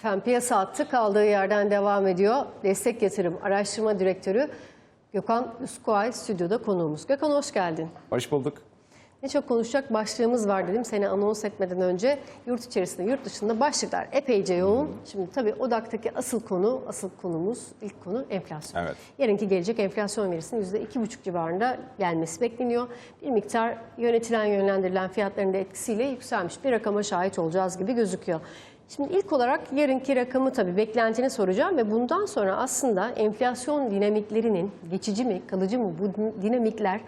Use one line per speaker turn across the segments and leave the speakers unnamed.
Efendim piyasa hattı kaldığı yerden devam ediyor. Destek Yatırım Araştırma Direktörü Gökhan Üsküay stüdyoda konuğumuz. Gökhan hoş geldin.
Hoş bulduk.
Ne çok konuşacak başlığımız var dedim seni anons etmeden önce. Yurt içerisinde, yurt dışında başlıklar epeyce yoğun. Şimdi tabii odaktaki asıl konu, asıl konumuz, ilk konu enflasyon.
Evet.
Yarınki gelecek enflasyon verisinin %2,5 civarında gelmesi bekleniyor. Bir miktar yönetilen, yönlendirilen fiyatların da etkisiyle yükselmiş bir rakama şahit olacağız gibi gözüküyor. Şimdi ilk olarak yarınki rakamı tabii beklentini soracağım ve bundan sonra aslında enflasyon dinamiklerinin geçici mi, kalıcı mı bu dinamikler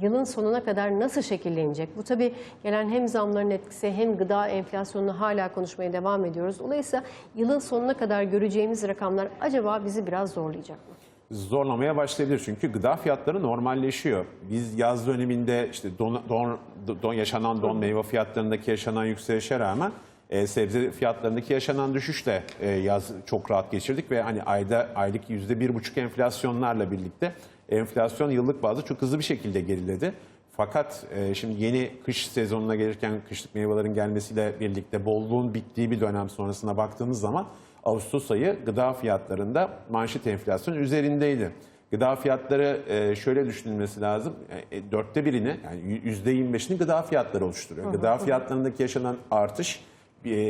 yılın sonuna kadar nasıl şekillenecek? Bu tabii gelen hem zamların etkisi hem gıda enflasyonunu hala konuşmaya devam ediyoruz. Dolayısıyla yılın sonuna kadar göreceğimiz rakamlar acaba bizi biraz zorlayacak mı?
Zorlamaya başlayabilir çünkü gıda fiyatları normalleşiyor. Biz yaz döneminde işte don, don, don- yaşanan don meyve fiyatlarındaki yaşanan yükselişe rağmen e, sebze fiyatlarındaki yaşanan düşüşle e, yaz çok rahat geçirdik ve hani ayda aylık yüzde bir buçuk enflasyonlarla birlikte enflasyon yıllık bazda çok hızlı bir şekilde geriledi. Fakat e, şimdi yeni kış sezonuna gelirken kışlık meyvelerin gelmesiyle birlikte bolluğun bittiği bir dönem sonrasına baktığımız zaman Ağustos ayı gıda fiyatlarında manşet enflasyon üzerindeydi. Gıda fiyatları e, şöyle düşünülmesi lazım. E, Dörtte birini yani yüzde 25'ini gıda fiyatları oluşturuyor. Gıda fiyatlarındaki yaşanan artış e,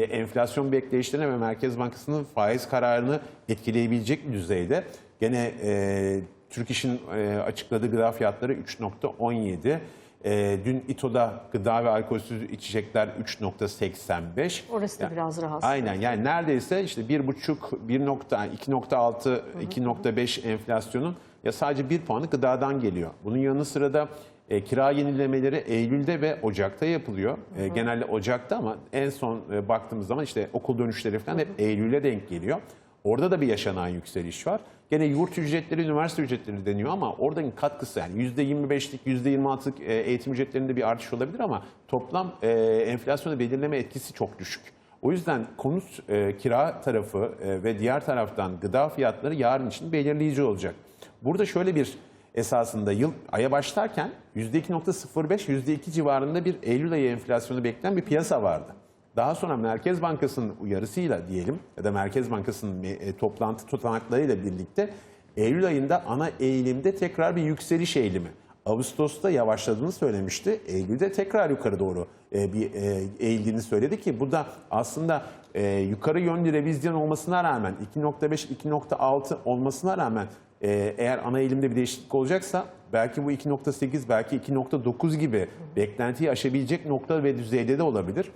enflasyon bekleyişlerine ve Merkez Bankası'nın faiz kararını etkileyebilecek düzeyde. Gene e, Türk İş'in e, açıkladığı gıda fiyatları 3.17. E, dün İTO'da gıda ve alkolsüz içecekler 3.85.
Orası da
Ya-
biraz rahatsız.
Aynen yani neredeyse işte 1.5, 1.6, 2.6, 2.5 enflasyonun ya sadece bir puanı gıdadan geliyor. Bunun yanı sıra da e, kira yenilemeleri Eylül'de ve Ocak'ta yapılıyor. E, genelde Ocak'ta ama en son e, baktığımız zaman işte okul dönüşleri falan hep Eylül'e denk geliyor. Orada da bir yaşanan yükseliş var. Gene yurt ücretleri, üniversite ücretleri deniyor ama oradaki katkısı yani %25'lik, %26'lık e, eğitim ücretlerinde bir artış olabilir ama toplam e, enflasyonu belirleme etkisi çok düşük. O yüzden konut e, kira tarafı e, ve diğer taraftan gıda fiyatları yarın için belirleyici olacak. Burada şöyle bir esasında yıl aya başlarken %2.05, %2 civarında bir Eylül ayı enflasyonu bekleyen bir piyasa vardı. Daha sonra Merkez Bankası'nın uyarısıyla diyelim ya da Merkez Bankası'nın e, toplantı tutanaklarıyla birlikte Eylül ayında ana eğilimde tekrar bir yükseliş eğilimi. Ağustos'ta yavaşladığını söylemişti. Eylül'de tekrar yukarı doğru e, bir e, eğildiğini söyledi ki bu da aslında e, yukarı yönlü revizyon olmasına rağmen 2.5-2.6 olmasına rağmen e, eğer ana eğilimde bir değişiklik olacaksa belki bu 2.8 belki 2.9 gibi beklentiyi aşabilecek nokta ve düzeyde de olabilir.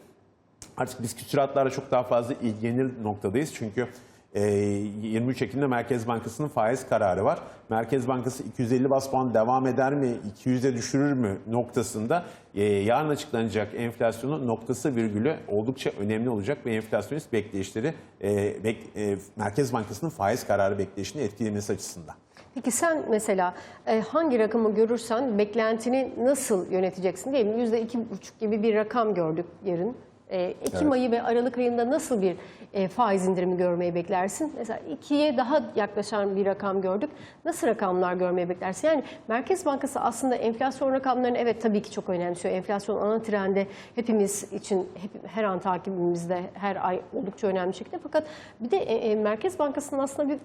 Artık biz küsuratlarla çok daha fazla ilgilenir noktadayız. Çünkü 23 Ekim'de Merkez Bankası'nın faiz kararı var. Merkez Bankası 250 bas puan devam eder mi, 200'e düşürür mü noktasında e, yarın açıklanacak enflasyonun noktası virgülü oldukça önemli olacak ve enflasyonist bekleyişleri e, bek- e, Merkez Bankası'nın faiz kararı bekleyişini etkilemesi açısından.
Peki sen mesela e, hangi rakamı görürsen beklentini nasıl yöneteceksin? Diyelim yüzde iki buçuk gibi bir rakam gördük yarın. E, Ekim
Evet.
ayı ve Aralık ayında nasıl bir e, faiz indirimi görmeyi beklersin? Mesela ikiye daha yaklaşan bir rakam gördük. Nasıl rakamlar görmeyi beklersin? Yani Merkez Bankası aslında enflasyon rakamlarını evet tabii ki çok önemsiyor. Enflasyon ana trende hepimiz için hep, her an takibimizde her ay oldukça önemli şekilde. Fakat bir de e, e, Merkez Bankası'nın aslında bir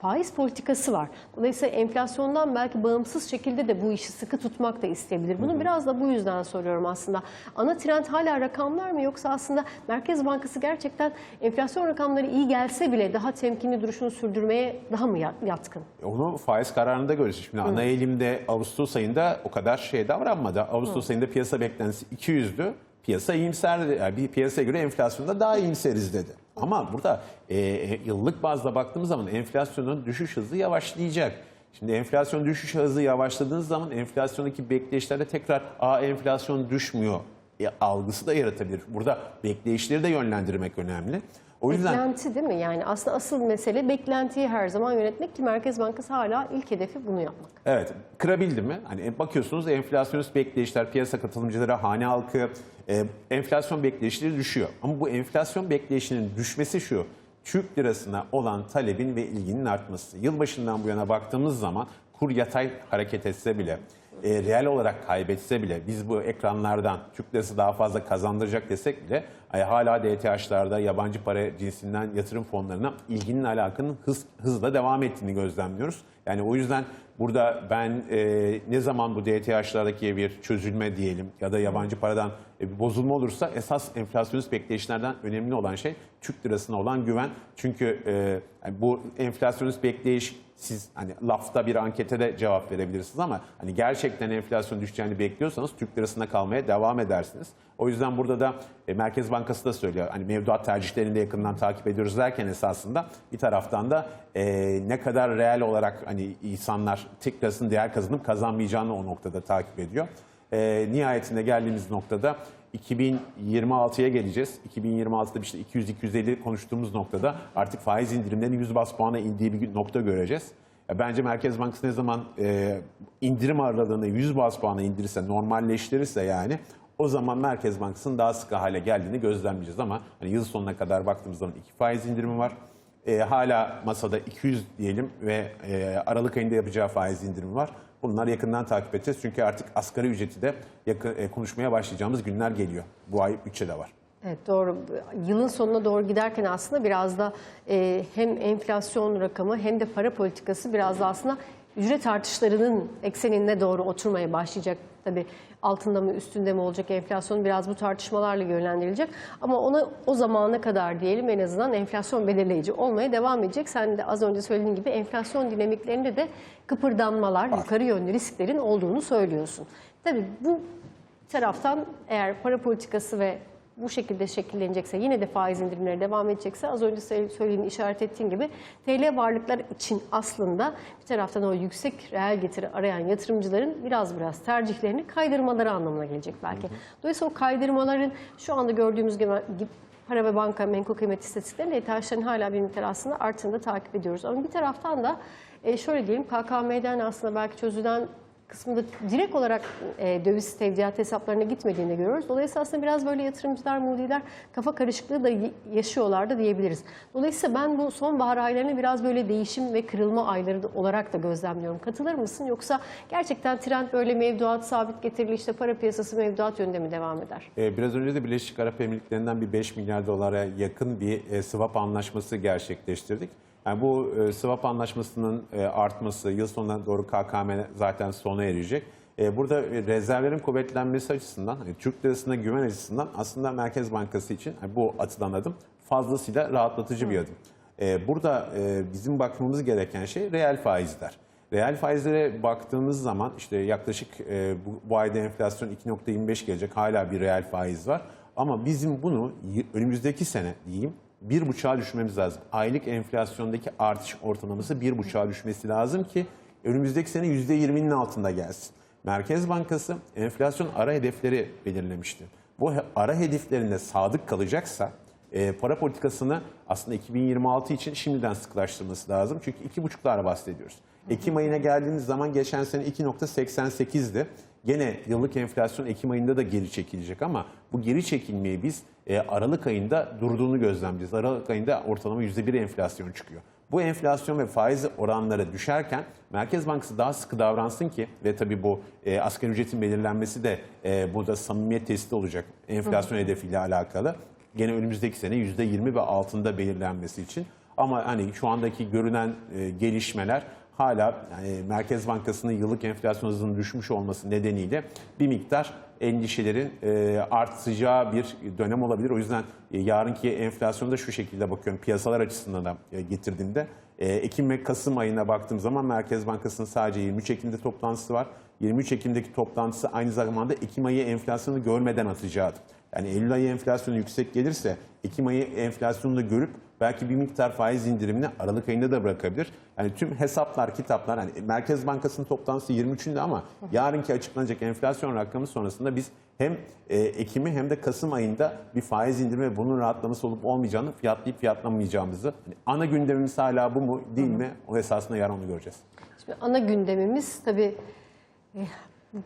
faiz politikası var. Dolayısıyla enflasyondan belki bağımsız şekilde de bu işi sıkı tutmak da isteyebilir. Bunu biraz da bu yüzden soruyorum aslında. Ana trend hala rakamlar mı yoksa aslında Merkez Bankası gerçekten enflasyon rakamları iyi gelse bile daha temkinli duruşunu sürdürmeye daha mı ya- yatkın?
Onu faiz kararında göreceğiz. Şimdi ana eğilimde Ağustos ayında o kadar şey davranmadı. Ağustos ayında piyasa beklentisi 200'dü. Piyasa iyimserdi. Yani bir piyasaya göre enflasyonda daha iyimseriz dedi. Ama burada e, e, yıllık bazda baktığımız zaman enflasyonun düşüş hızı yavaşlayacak. Şimdi enflasyon düşüş hızı yavaşladığınız zaman enflasyondaki bekleyişlerde tekrar a enflasyon düşmüyor e, algısı da yaratabilir. Burada bekleyişleri de yönlendirmek önemli. O yüzden
Beklenti değil mi? Yani aslında asıl mesele beklentiyi her zaman yönetmek ki Merkez Bankası hala ilk hedefi bunu yapmak.
Evet, kırabildi mi? Hani bakıyorsunuz enflasyonist bekleyişler, piyasa katılımcıları, hane halkı, e, enflasyon bekleyişleri düşüyor. Ama bu enflasyon bekleyişinin düşmesi şu, Türk lirasına olan talebin ve ilginin artması. Yılbaşından bu yana baktığımız zaman kur yatay hareket etse bile, e, reel olarak kaybetse bile biz bu ekranlardan Türk lirası daha fazla kazandıracak desek bile e, hala DTH'larda yabancı para cinsinden yatırım fonlarına ilginin alakanın hız, hızla devam ettiğini gözlemliyoruz. Yani o yüzden burada ben e, ne zaman bu DTH'lardaki bir çözülme diyelim ya da yabancı paradan bir bozulma olursa esas enflasyonist bekleyişlerden önemli olan şey Türk lirasına olan güven. Çünkü e, yani bu enflasyonist bekleyiş siz hani lafta bir ankete de cevap verebilirsiniz ama hani gerçekten enflasyon düşeceğini bekliyorsanız Türk lirasında kalmaya devam edersiniz. O yüzden burada da e, Merkez Bankası da söylüyor. Hani mevduat tercihlerini de yakından takip ediyoruz derken esasında bir taraftan da e, ne kadar reel olarak hani insanlar Türk lirasının değer kazanıp kazanmayacağını o noktada takip ediyor. E, nihayetinde geldiğimiz noktada 2026'ya geleceğiz. 2026'da işte 200-250 konuştuğumuz noktada artık faiz indirimlerinin 100 bas puana indiği bir nokta göreceğiz. Bence Merkez Bankası ne zaman e, indirim aralığını 100 bas puana indirirse, normalleştirirse yani o zaman Merkez Bankası'nın daha sıkı hale geldiğini gözlemleyeceğiz. Ama hani yıl sonuna kadar baktığımız zaman iki faiz indirimi var. E, hala masada 200 diyelim ve e, Aralık ayında yapacağı faiz indirimi var. Bunlar yakından takip edeceğiz. Çünkü artık asgari ücreti de yakın, e, konuşmaya başlayacağımız günler geliyor. Bu ay bütçede var.
Evet doğru. Yılın sonuna doğru giderken aslında biraz da e, hem enflasyon rakamı hem de para politikası biraz da aslında ücret artışlarının eksenine doğru oturmaya başlayacak. Tabii altında mı üstünde mi olacak enflasyon biraz bu tartışmalarla yönlendirilecek. Ama ona o zamana kadar diyelim en azından enflasyon belirleyici olmaya devam edecek. Sen de az önce söylediğin gibi enflasyon dinamiklerinde de kıpırdanmalar, yukarı yönlü risklerin olduğunu söylüyorsun. Tabii bu taraftan eğer para politikası ve bu şekilde şekillenecekse yine de faiz indirimleri devam edecekse az önce söylediğin işaret ettiğin gibi TL varlıklar için aslında bir taraftan o yüksek reel getiri arayan yatırımcıların biraz biraz tercihlerini kaydırmaları anlamına gelecek belki. Dolayısıyla o kaydırmaların şu anda gördüğümüz gibi para ve banka menkul kıymet istatistiklerinde ETH'lerin hala bir miktar aslında arttığını da takip ediyoruz. Ama bir taraftan da e, şöyle diyelim KKM'den aslında belki çözülen kısmında direkt olarak e, döviz tevdiat hesaplarına gitmediğini görüyoruz. Dolayısıyla aslında biraz böyle yatırımcılar, mudiler kafa karışıklığı da y- yaşıyorlar da diyebiliriz. Dolayısıyla ben bu sonbahar aylarını biraz böyle değişim ve kırılma ayları olarak da gözlemliyorum. Katılır mısın? Yoksa gerçekten trend böyle mevduat sabit getirili işte para piyasası mevduat yönünde mi devam eder?
Ee, Biraz önce de Birleşik Arap Emirlikleri'nden bir 5 milyar dolara yakın bir e, swap anlaşması gerçekleştirdik. Yani bu e, swap anlaşmasının e, artması, yıl sonuna doğru KKM zaten sona erecek. E, Burada e, rezervlerin kuvvetlenmesi açısından, hani Türk lirasına güven açısından aslında Merkez Bankası için hani bu atılan adım fazlasıyla rahatlatıcı bir adım. E, Burada e, bizim bakmamız gereken şey reel faizler. Reel faizlere baktığımız zaman işte yaklaşık e, bu, bu ayda enflasyon 2.25 gelecek. Hala bir reel faiz var. Ama bizim bunu önümüzdeki sene diyeyim bir buçuğa düşmemiz lazım. Aylık enflasyondaki artış ortalaması bir buçuğa düşmesi lazım ki önümüzdeki sene %20'nin altında gelsin. Merkez Bankası enflasyon ara hedefleri belirlemişti. Bu ara hedeflerinde sadık kalacaksa e, para politikasını aslında 2026 için şimdiden sıklaştırması lazım. Çünkü iki buçuklarla bahsediyoruz. Ekim ayına geldiğimiz zaman geçen sene 2.88'di. Gene yıllık enflasyon Ekim ayında da geri çekilecek ama bu geri çekilmeyi biz e, Aralık ayında durduğunu gözlemleyeceğiz. Aralık ayında ortalama %1 enflasyon çıkıyor. Bu enflasyon ve faiz oranları düşerken Merkez Bankası daha sıkı davransın ki ve tabii bu e, asgari ücretin belirlenmesi de e, burada samimiyet testi olacak enflasyon hedefiyle alakalı. Gene önümüzdeki sene %20 ve altında belirlenmesi için. Ama hani şu andaki görünen e, gelişmeler hala yani Merkez Bankası'nın yıllık enflasyon hızının düşmüş olması nedeniyle bir miktar endişelerin e, artacağı bir dönem olabilir. O yüzden e, yarınki enflasyonu da şu şekilde bakıyorum piyasalar açısından da e, getirdiğimde. E, Ekim ve Kasım ayına baktığım zaman Merkez Bankası'nın sadece 23 Ekim'de toplantısı var. 23 Ekim'deki toplantısı aynı zamanda Ekim ayı enflasyonu görmeden atacağı. Yani Eylül ayı enflasyonu yüksek gelirse Ekim ayı enflasyonunu görüp belki bir miktar faiz indirimini Aralık ayında da bırakabilir. Yani tüm hesaplar, kitaplar, hani Merkez Bankası'nın toplantısı 23'ünde ama yarınki açıklanacak enflasyon rakamı sonrasında biz hem e, Ekim'i hem de Kasım ayında bir faiz indirimi ve bunun rahatlaması olup olmayacağını fiyatlayıp fiyatlamayacağımızı. Hani ana gündemimiz hala bu mu değil mi? O esasında yarın onu göreceğiz.
Şimdi ana gündemimiz tabii eh,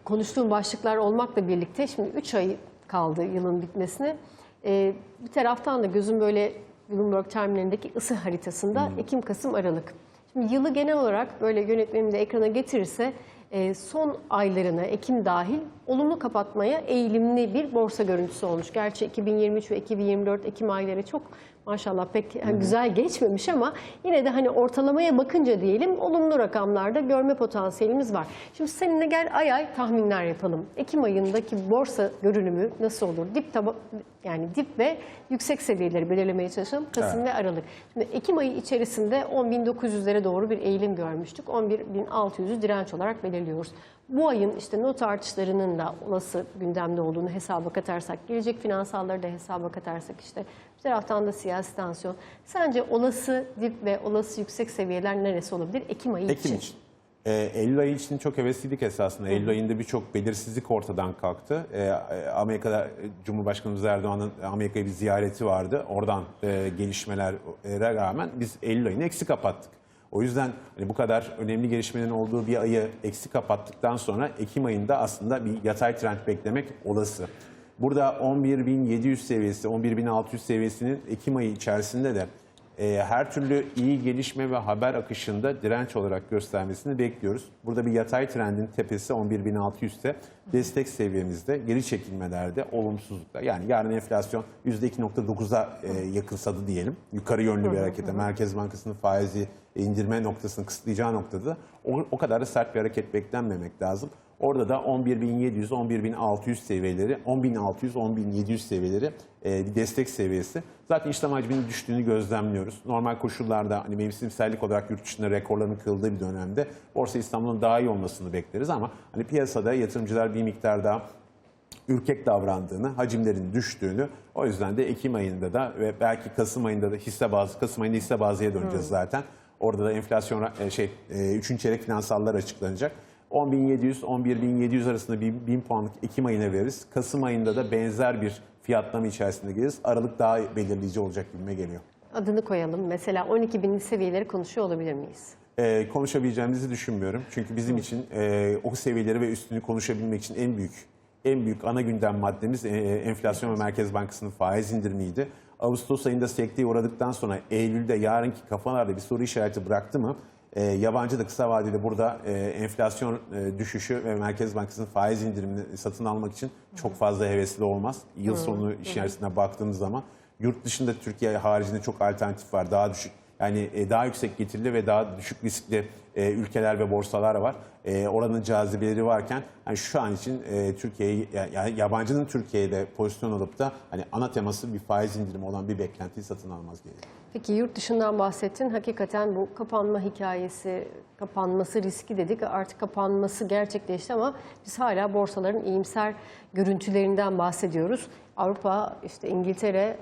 konuştuğum başlıklar olmakla birlikte şimdi 3 ay kaldı yılın bitmesine. Eh, bir taraftan da gözüm böyle Bloomberg terminalindeki ısı haritasında Ekim, Kasım, Aralık. Şimdi yılı genel olarak böyle yönetmenim de ekrana getirirse e, son aylarını Ekim dahil olumlu kapatmaya eğilimli bir borsa görüntüsü olmuş. Gerçi 2023 ve 2024 Ekim ayları çok maşallah pek hani güzel geçmemiş ama yine de hani ortalamaya bakınca diyelim olumlu rakamlarda görme potansiyelimiz var. Şimdi seninle gel ay ay tahminler yapalım. Ekim ayındaki borsa görünümü nasıl olur? Dip taba yani dip ve yüksek seviyeleri belirlemeye çalışalım. Kasım
Evet.
ve Aralık. Şimdi Ekim ayı içerisinde 10.900'lere doğru bir eğilim görmüştük. 11.600'ü direnç olarak belirliyoruz. Bu ayın işte not artışlarının da olası gündemde olduğunu hesaba katarsak, gelecek finansalları da hesaba katarsak işte bir taraftan da siyasi tansiyon. Sence olası dip ve olası yüksek seviyeler neresi olabilir Ekim ayı
Ekim
için?
için. Ee, Eylül ayı için çok hevesliydik esasında. Eylül ayında birçok belirsizlik ortadan kalktı. Ee, Amerika'da Cumhurbaşkanımız Erdoğan'ın Amerika'ya bir ziyareti vardı. Oradan e, gelişmelere rağmen biz Eylül ayını eksi kapattık. O yüzden hani bu kadar önemli gelişmelerin olduğu bir ayı eksi kapattıktan sonra Ekim ayında aslında bir yatay trend beklemek olası. Burada 11.700 seviyesi, 11.600 seviyesinin Ekim ayı içerisinde de e, her türlü iyi gelişme ve haber akışında direnç olarak göstermesini bekliyoruz. Burada bir yatay trendin tepesi 11.600'te destek seviyemizde geri çekilmelerde olumsuzluklar. Yani yarın enflasyon %2.9'a e, yakınsadı diyelim. Yukarı yönlü bir harekete. Merkez Bankası'nın faizi indirme noktasını kısıtlayacağı noktada o, o kadar da sert bir hareket beklenmemek lazım. Orada da 11.700, 11.600 seviyeleri, 10.600, 10.700 seviyeleri e, bir destek seviyesi. Zaten işlem hacminin düştüğünü gözlemliyoruz. Normal koşullarda hani mevsimsellik olarak yurt dışında rekorların kırıldığı bir dönemde Borsa İstanbul'un daha iyi olmasını bekleriz ama hani piyasada yatırımcılar bir miktar daha ürkek davrandığını, hacimlerin düştüğünü, o yüzden de Ekim ayında da ve belki Kasım ayında da hisse bazı, Kasım ayında hisse bazıya döneceğiz zaten. Orada da enflasyon e, şey 3. çeyrek finansallar açıklanacak. 10.700 11.700 arasında bir 1000 puanlık Ekim ayına veririz. Kasım ayında da benzer bir fiyatlama içerisinde geliriz. Aralık daha belirleyici olacak gibime geliyor.
Adını koyalım. Mesela 12.000 seviyeleri konuşuyor olabilir miyiz?
Ee, konuşabileceğimizi düşünmüyorum. Çünkü bizim için e, o seviyeleri ve üstünü konuşabilmek için en büyük en büyük ana gündem maddemiz e, enflasyon ve Merkez Bankası'nın faiz indirimiydi. Ağustos ayında sekteye uğradıktan sonra Eylül'de yarınki kafalarda bir soru işareti bıraktı mı? E, yabancı da kısa vadede burada e, enflasyon e, düşüşü ve Merkez Bankası'nın faiz indirimini satın almak için çok fazla hevesli olmaz. Yıl sonu içerisinde baktığımız zaman yurt dışında Türkiye haricinde çok alternatif var. Daha düşük yani e, daha yüksek getirili ve daha düşük riskli e, ülkeler ve borsalar var. E, oranın cazibeleri varken yani şu an için e, Türkiye'yi yani yabancının Türkiye'de pozisyon alıp da hani ana teması bir faiz indirimi olan bir beklentiyi satın almaz diye.
Peki yurt dışından bahsettin. Hakikaten bu kapanma hikayesi, kapanması riski dedik. Artık kapanması gerçekleşti ama biz hala borsaların iyimser görüntülerinden bahsediyoruz. Avrupa, işte İngiltere,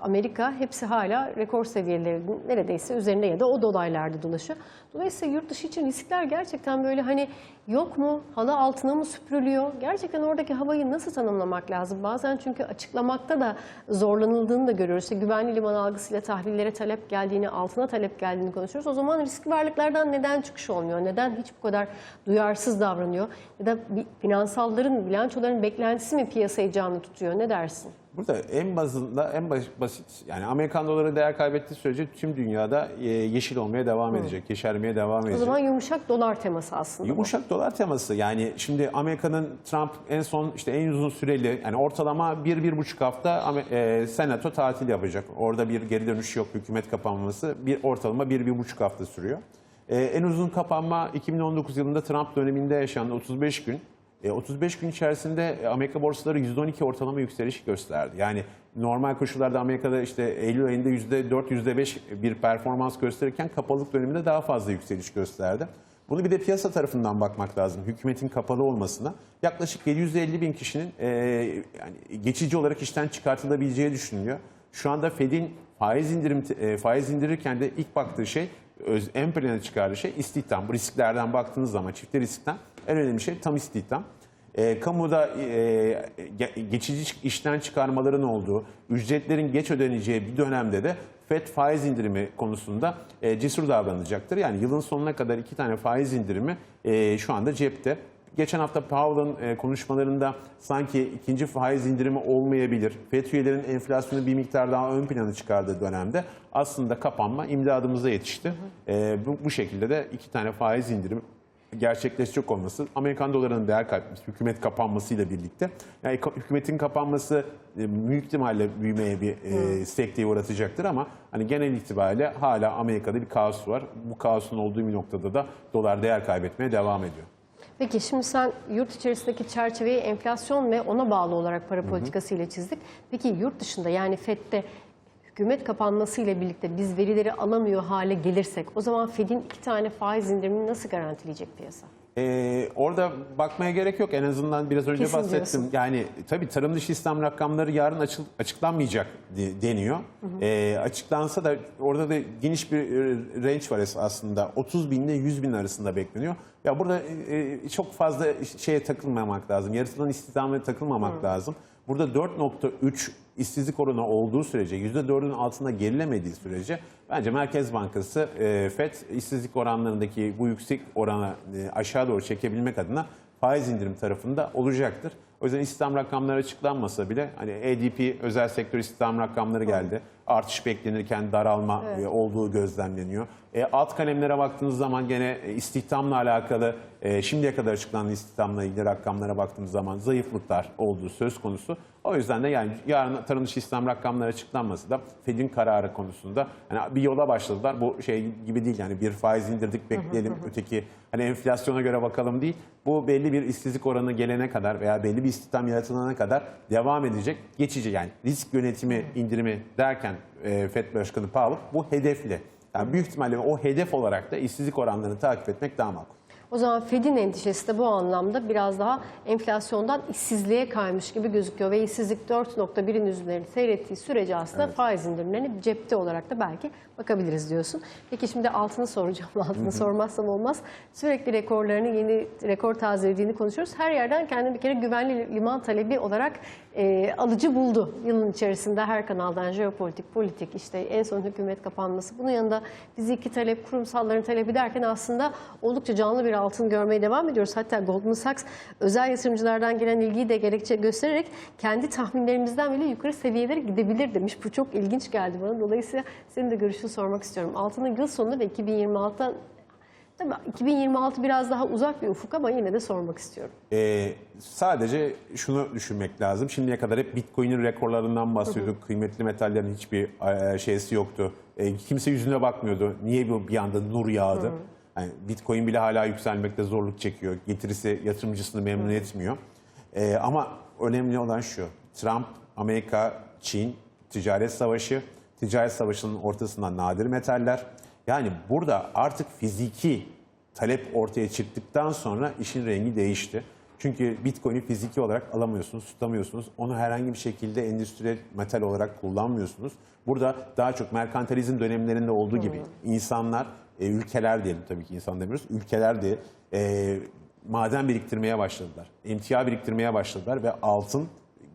Amerika hepsi hala rekor seviyelerinin neredeyse üzerinde ya da o dolaylarda dolaşıyor. Dolayısıyla yurt dışı için riskler gerçekten böyle hani yok mu, halı altına mı süpürülüyor? Gerçekten oradaki havayı nasıl tanımlamak lazım? Bazen çünkü açıklamakta da zorlanıldığını da görüyoruz. İşte güvenli liman algısıyla tahlillere talep geldiğini, altına talep geldiğini konuşuyoruz. O zaman riskli varlıklardan neden çıkış olmuyor? Neden hiç bu kadar duyarsız davranıyor? Ya da finansalların, bilançoların beklentisi mi piyasayı canlı tutuyor? Ne dersin?
Burada en bazında en basit yani Amerikan doları değer kaybettiği sürece tüm dünyada e, yeşil olmaya devam edecek, yeşermeye devam
O
edecek.
zaman yumuşak dolar teması aslında. bu.
Yumuşak dolar teması yani şimdi Amerika'nın Trump en son işte en uzun süreli yani ortalama bir bir buçuk hafta e, senato tatil yapacak. Orada bir geri dönüş yok hükümet kapanması bir ortalama bir bir buçuk hafta sürüyor. E, en uzun kapanma 2019 yılında Trump döneminde yaşandı 35 gün. E, 35 gün içerisinde Amerika borsaları %12 ortalama yükseliş gösterdi. Yani normal koşullarda Amerika'da işte Eylül ayında %4, %5 bir performans gösterirken kapalılık döneminde daha fazla yükseliş gösterdi. Bunu bir de piyasa tarafından bakmak lazım. Hükümetin kapalı olmasına. Yaklaşık 750 bin kişinin e, yani geçici olarak işten çıkartılabileceği düşünülüyor. Şu anda Fed'in faiz indirim e, faiz indirirken de ilk baktığı şey öz, en plana çıkardığı şey istihdam. Bu risklerden baktığınız zaman çifte riskten en önemli şey tam istihdam. E, kamuda e, ge- geçici işten çıkarmaların olduğu, ücretlerin geç ödeneceği bir dönemde de FED faiz indirimi konusunda e, cesur davranacaktır. Yani yılın sonuna kadar iki tane faiz indirimi e, şu anda cepte. Geçen hafta Powell'ın e, konuşmalarında sanki ikinci faiz indirimi olmayabilir. FED üyelerinin enflasyonu bir miktar daha ön plana çıkardığı dönemde aslında kapanma imdadımıza yetişti. E, bu, bu şekilde de iki tane faiz indirimi gerçekleşecek olması Amerikan dolarının değer kaybetmesi, hükümet kapanmasıyla birlikte yani hükümetin kapanması e, büyük ihtimalle büyümeye bir e, sekteye uğratacaktır ama hani genel itibariyle hala Amerika'da bir kaos var. Bu kaosun olduğu bir noktada da dolar değer kaybetmeye devam ediyor.
Peki şimdi sen yurt içerisindeki çerçeveyi enflasyon ve ona bağlı olarak para politikası ile çizdik. Peki yurt dışında yani FED'de hükümet kapanması ile birlikte biz verileri alamıyor hale gelirsek o zaman Fed'in iki tane faiz indirimini nasıl garantileyecek piyasa?
Ee, orada bakmaya gerek yok. En azından biraz önce
Kesin
bahsettim.
diyorsun.
Yani tabii tarım dışı istihdam rakamları yarın açıl- açıklanmayacak de- deniyor. Ee, açıklansa da orada da geniş bir e, range var aslında. 30 bin ile 100 bin arasında bekleniyor. Ya burada e, çok fazla şeye takılmamak lazım. Yaratılan istihdamına takılmamak lazım. Burada 4.3 işsizlik oranı olduğu sürece, %4'ün altında gerilemediği sürece bence Merkez Bankası e, FED işsizlik oranlarındaki bu yüksek oranı e, aşağı doğru çekebilmek adına faiz indirim tarafında olacaktır. O yüzden istihdam rakamları açıklanmasa bile hani ADP özel sektör istihdam rakamları geldi. Artış beklenirken daralma e, olduğu gözlemleniyor. E, alt kalemlere baktığınız zaman gene e, istihdamla alakalı e, şimdiye kadar açıklanan istihdamla ilgili rakamlara baktığımız zaman zayıflıklar olduğu söz konusu. O yüzden de yani yarın tarım dışı istihdam rakamları açıklanması da Fed'in kararı konusunda hani bir yola başladılar. Bu şey gibi değil yani bir faiz indirdik bekleyelim öteki hani enflasyona göre bakalım değil. Bu belli bir işsizlik oranı gelene kadar veya belli bir istihdam yaratılana kadar devam edecek. Geçici yani risk yönetimi indirimi derken e, Fed Başkanı Powell bu hedefli. Yani büyük ihtimalle o hedef olarak da işsizlik oranlarını takip etmek daha makul.
O zaman Fed'in endişesi de bu anlamda biraz daha enflasyondan işsizliğe kaymış gibi gözüküyor. Ve işsizlik 4.1'in üzerinde seyrettiği sürece aslında faiz indirimlerini cepte olarak da belki bakabiliriz diyorsun. Peki şimdi altını soracağım. Altını sormazsam olmaz. Sürekli rekorlarını, yeni rekor tazelediğini konuşuyoruz. Her yerden kendini bir kere güvenli liman talebi olarak e, alıcı buldu. Yılın içerisinde her kanaldan jeopolitik, politik, işte en son hükümet kapanması. Bunun yanında fiziki talep, kurumsalların talebi derken aslında oldukça canlı bir altın görmeye devam ediyoruz. Hatta Goldman Sachs özel yatırımcılardan gelen ilgiyi de gerekçe göstererek kendi tahminlerimizden bile yukarı seviyelere gidebilir demiş. Bu çok ilginç geldi bana. Dolayısıyla senin de görüşünü sormak istiyorum. Altının yıl sonunda ve 2026'dan Tabii 2026 biraz daha uzak bir ufuk ama yine de sormak istiyorum.
Ee, sadece şunu düşünmek lazım. Şimdiye kadar hep Bitcoin'in rekorlarından bahsediyorduk. Kıymetli metallerin hiçbir e, şeysi yoktu. E, kimse yüzüne bakmıyordu. Niye bu bir anda nur yağdı? Yani Bitcoin bile hala yükselmekte zorluk çekiyor. Getirisi yatırımcısını memnun etmiyor. E, ama önemli olan şu. Trump, Amerika, Çin ticaret savaşı. Ticaret savaşının ortasında nadir metaller. Yani burada artık fiziki talep ortaya çıktıktan sonra işin rengi değişti. Çünkü Bitcoin'i fiziki olarak alamıyorsunuz, tutamıyorsunuz. Onu herhangi bir şekilde endüstriyel metal olarak kullanmıyorsunuz. Burada daha çok merkantilizm dönemlerinde olduğu gibi insanlar, e, ülkeler diyelim tabii ki insan demiyoruz, ülkeler de e, maden biriktirmeye başladılar. Emtia biriktirmeye başladılar ve altın,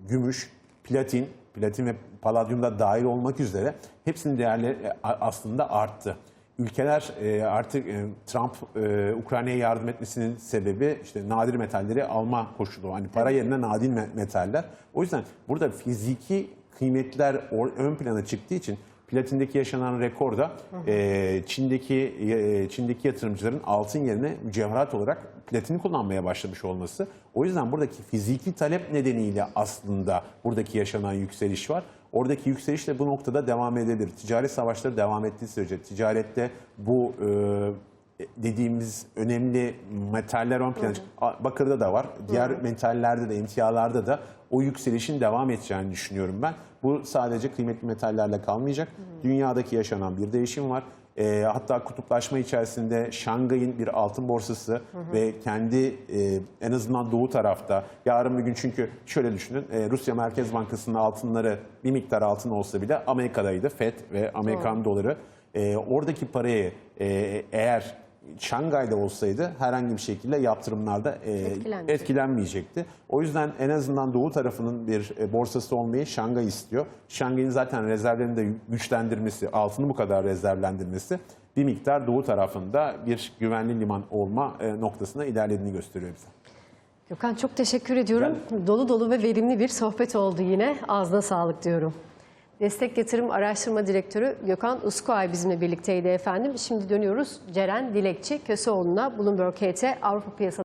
gümüş, platin, platin ve paladyum da dahil olmak üzere hepsinin değerleri e, aslında arttı. Ülkeler e, artık e, Trump e, Ukrayna'ya yardım etmesinin sebebi işte nadir metalleri alma koşulu. Hani para yerine nadir me- metaller. O yüzden burada fiziki kıymetler or- ön plana çıktığı için platindeki yaşanan rekor da e, Çin'deki e, Çin'deki yatırımcıların altın yerine mücevherat olarak platini kullanmaya başlamış olması. O yüzden buradaki fiziki talep nedeniyle aslında buradaki yaşanan yükseliş var. Oradaki yükseliş de bu noktada devam edebilir. Ticaret savaşları devam ettiği sürece ticarette bu e, dediğimiz önemli metaller ön plana Bakırda da var. Diğer metallerde de, emtialarda da o yükselişin devam edeceğini düşünüyorum ben. Bu sadece kıymetli metallerle kalmayacak. Dünyadaki yaşanan bir değişim var. E, hatta kutuplaşma içerisinde Şangay'ın bir altın borsası ve kendi e, en azından doğu tarafta yarın bir gün çünkü şöyle düşünün e, Rusya Merkez Bankası'nın altınları bir miktar altın olsa bile Amerika'daydı FED ve Amerikan doları. E, oradaki parayı e, eğer Şangay'da olsaydı herhangi bir şekilde yaptırımlarda e,
Etkilenmeyecek.
etkilenmeyecekti. O yüzden en azından doğu tarafının bir e, borsası olmayı Şangay istiyor. Şangay'ın zaten rezervlerini de güçlendirmesi, altını bu kadar rezervlendirmesi bir miktar doğu tarafında bir güvenli liman olma e, noktasına ilerlediğini gösteriyor bize.
Gökhan çok teşekkür ediyorum. Dolu dolu ve verimli bir sohbet oldu yine. Ağzına sağlık diyorum. Destek Yatırım Araştırma Direktörü Gökhan Uskuay bizimle birlikteydi efendim. Şimdi dönüyoruz Ceren Dilekçi Köseoğlu'na Bloomberg HT Avrupa Piyasa